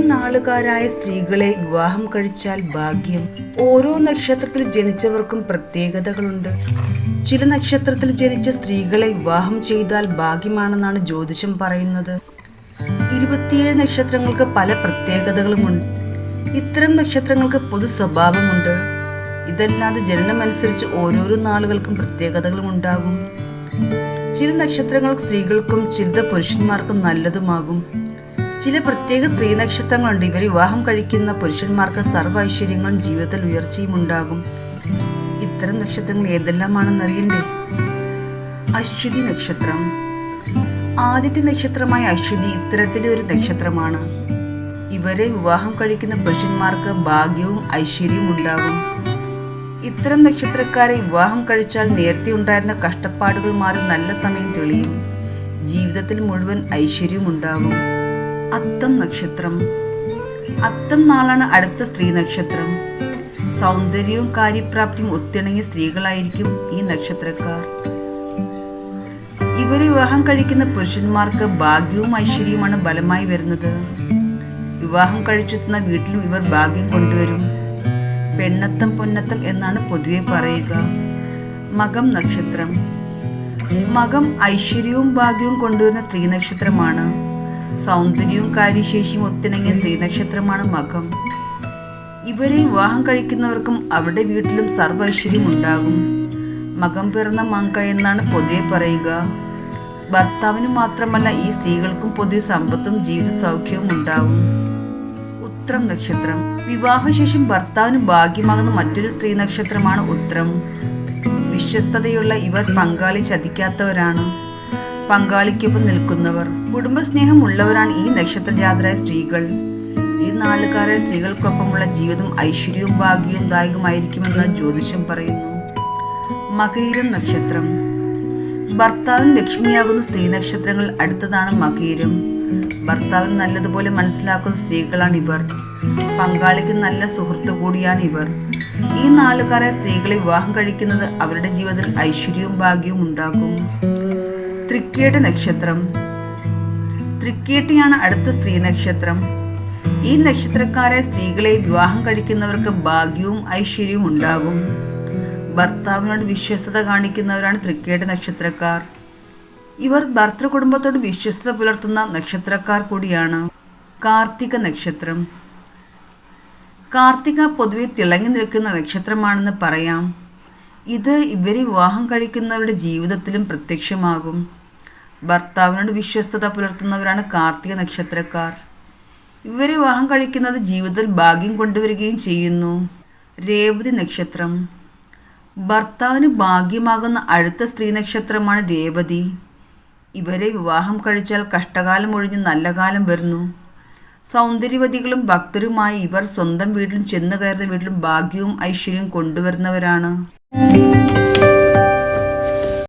നാളുകാരായ സ്ത്രീകളെ വിവാഹം കഴിച്ചാൽ ഭാഗ്യം. ഓരോ നക്ഷത്രത്തിൽ ജനിച്ചവർക്കും പ്രത്യേകതകളുണ്ട്. ചില നക്ഷത്രത്തിൽ ജനിച്ച സ്ത്രീകളെ വിവാഹം ചെയ്താൽ ഭാഗ്യമാണെന്നാണ് ജ്യോതിഷം പറയുന്നത്. ഇരുപത്തിയേഴ് നക്ഷത്രങ്ങൾക്ക് പല പ്രത്യേകതകളുമുണ്ട്. ഇത്തരം നക്ഷത്രങ്ങൾക്ക് പൊതു സ്വഭാവമുണ്ട്. ഇതല്ലാതെ ജനനമനുസരിച്ച് ഓരോരോ നാളുകൾക്കും പ്രത്യേകതകളും ഉണ്ടാകും ചില നക്ഷത്രങ്ങൾ സ്ത്രീകൾക്കും ചിലത് പുരുഷന്മാർക്കും നല്ലതുമാകും. ചില പ്രത്യേക സ്ത്രീ നക്ഷത്രങ്ങളുണ്ട്. ഇവർ വിവാഹം കഴിക്കുന്ന പുരുഷന്മാർക്ക് സർവ ഐശ്വര്യങ്ങളും ജീവിതത്തിൽ ഉയർച്ചയും ഉണ്ടാകും. ഇത്തരം നക്ഷത്രങ്ങൾ ഏതെല്ലാമാണെന്ന് അറിയണ്ടേ? അശ്വതി നക്ഷത്രം. ആദ്യത്തെ നക്ഷത്രമായ അശ്വതി ഇത്തരത്തിലെ ഒരു നക്ഷത്രമാണ്. ഇവരെ വിവാഹം കഴിക്കുന്ന പുരുഷന്മാർക്ക് ഭാഗ്യവും ഐശ്വര്യവും ഉണ്ടാകും. ഇത്തരം നക്ഷത്രക്കാരെ വിവാഹം കഴിച്ചാൽ നേരത്തെ ഉണ്ടായിരുന്ന കഷ്ടപ്പാടുകൾ മാറി നല്ല സമയം തെളിയും. ജീവിതത്തിൽ മുഴുവൻ ഐശ്വര്യവും ഉണ്ടാകും. അത്തം നക്ഷത്രം. അത്തം നാളാണ് അടുത്ത സ്ത്രീ നക്ഷത്രം. സൗന്ദര്യവും കാര്യപ്രാപ്തിയും ഒത്തിണങ്ങിയ സ്ത്രീകളായിരിക്കും ഈ നക്ഷത്രക്കാർ. ഇവർ വിവാഹം കഴിക്കുന്ന പുരുഷന്മാർക്ക് ഭാഗ്യവും ഐശ്വര്യവുമാണ് ബലമായി വരുന്നത്. വിവാഹം കഴിച്ചെത്തുന്ന വീട്ടിലും ഇവർ ഭാഗ്യം കൊണ്ടുവരും. പെണ്ണത്തം പൊന്നത്തം എന്നാണ് പൊതുവെ പറയുക. മകം നക്ഷത്രം. മകം ഐശ്വര്യവും ഭാഗ്യവും കൊണ്ടുവരുന്ന സ്ത്രീ നക്ഷത്രമാണ്. സൗന്ദര്യവും കാര്യശേഷിയും ഒത്തിണങ്ങിയ സ്ത്രീ നക്ഷത്രമാണ് മകം. ഇവരെ വിവാഹം കഴിക്കുന്നവർക്കും അവരുടെ വീട്ടിലും സർവ ഐശ്വര്യം ഉണ്ടാകും. മകം പിറന്ന മങ്ക എന്നാണ് പൊതുവെ പറയുക. ഭർത്താവിന് മാത്രമല്ല ഈ സ്ത്രീകൾക്കും പൊതുവെ സമ്പത്തും ജീവിത സൗഖ്യവും ഉണ്ടാകും ഉത്രം നക്ഷത്രം. വിവാഹശേഷം ഭർത്താവിന് ഭാഗ്യമാകുന്ന മറ്റൊരു സ്ത്രീ നക്ഷത്രമാണ് ഉത്രം. വിശ്വസ്തതയുള്ള ഇവർ പങ്കാളി ചതിക്കാത്തവരാണ്. പങ്കാളിക്കൊപ്പം നിൽക്കുന്നവർ കുടുംബസ്നേഹം ഉള്ളവരാണ് ഈ നക്ഷത്രജാതരായ സ്ത്രീകൾ. ഈ നാളുകാരായ സ്ത്രീകൾക്കൊപ്പമുള്ള ജീവിതം ഐശ്വര്യവും ഭാഗ്യവും ദായകമായിരിക്കുമെന്ന് ജ്യോതിഷം പറയുന്നു. മകയിരം നക്ഷത്രം. ഭർത്താവിന് ലക്ഷ്മിയാകുന്ന സ്ത്രീ നക്ഷത്രങ്ങൾ അടുത്തതാണ് മകയിരം ഭർത്താവിന് നല്ലതുപോലെ മനസ്സിലാക്കുന്ന സ്ത്രീകളാണ് ഇവർ പങ്കാളിക്ക് നല്ല സുഹൃത്തു കൂടിയാണ് ഇവർ ഈ നാളുകാരായ സ്ത്രീകളെ വിവാഹം കഴിക്കുന്നത് അവരുടെ ജീവിതത്തിൽ ഐശ്വര്യവും ഭാഗ്യവും ഉണ്ടാക്കും. തൃക്കേട്ട നക്ഷത്രം. തൃക്കേട്ടിയാണ് അടുത്ത സ്ത്രീ നക്ഷത്രം. ഈ നക്ഷത്രക്കാരെ സ്ത്രീകളെ വിവാഹം കഴിക്കുന്നവർക്ക് ഭാഗ്യവും ഐശ്വര്യവും ഉണ്ടാകും. ഭർത്താവിനോട് വിശ്വസ്തത കാണിക്കുന്നവരാണ് തൃക്കേട് നക്ഷത്രക്കാർ. ഇവർ ഭർത്തൃ കുടുംബത്തോട് വിശ്വസ്തത പുലർത്തുന്ന നക്ഷത്രക്കാർ കൂടിയാണ് കാർത്തിക നക്ഷത്രം. കാർത്തിക പൊതുവെ തിളങ്ങി നിൽക്കുന്ന നക്ഷത്രമാണെന്ന് പറയാം. ഇത് ഇവരെ വിവാഹം കഴിക്കുന്നവരുടെ ജീവിതത്തിലും പ്രത്യക്ഷമാകും. ഭർത്താവിനോട് വിശ്വസ്തത പുലർത്തുന്നവരാണ് കാർത്തിക നക്ഷത്രക്കാർ. ഇവരെ വിവാഹം കഴിക്കുന്നത് ജീവിതത്തിൽ ഭാഗ്യം കൊണ്ടുവരികയും ചെയ്യുന്നു. രേവതി നക്ഷത്രം. ഭർത്താവിന് ഭാഗ്യമാകുന്ന അടുത്ത സ്ത്രീ നക്ഷത്രമാണ് രേവതി. ഇവരെ വിവാഹം കഴിച്ചാൽ കഷ്ടകാലം ഒഴിഞ്ഞ് നല്ല കാലം വരുന്നു. സൗന്ദര്യവതികളും ഭക്തരുമായി ഇവർ സ്വന്തം വീട്ടിലും ചെന്നു കയറുന്ന വീട്ടിലും ഭാഗ്യവും ഐശ്വര്യവും കൊണ്ടുവരുന്നവരാണ്.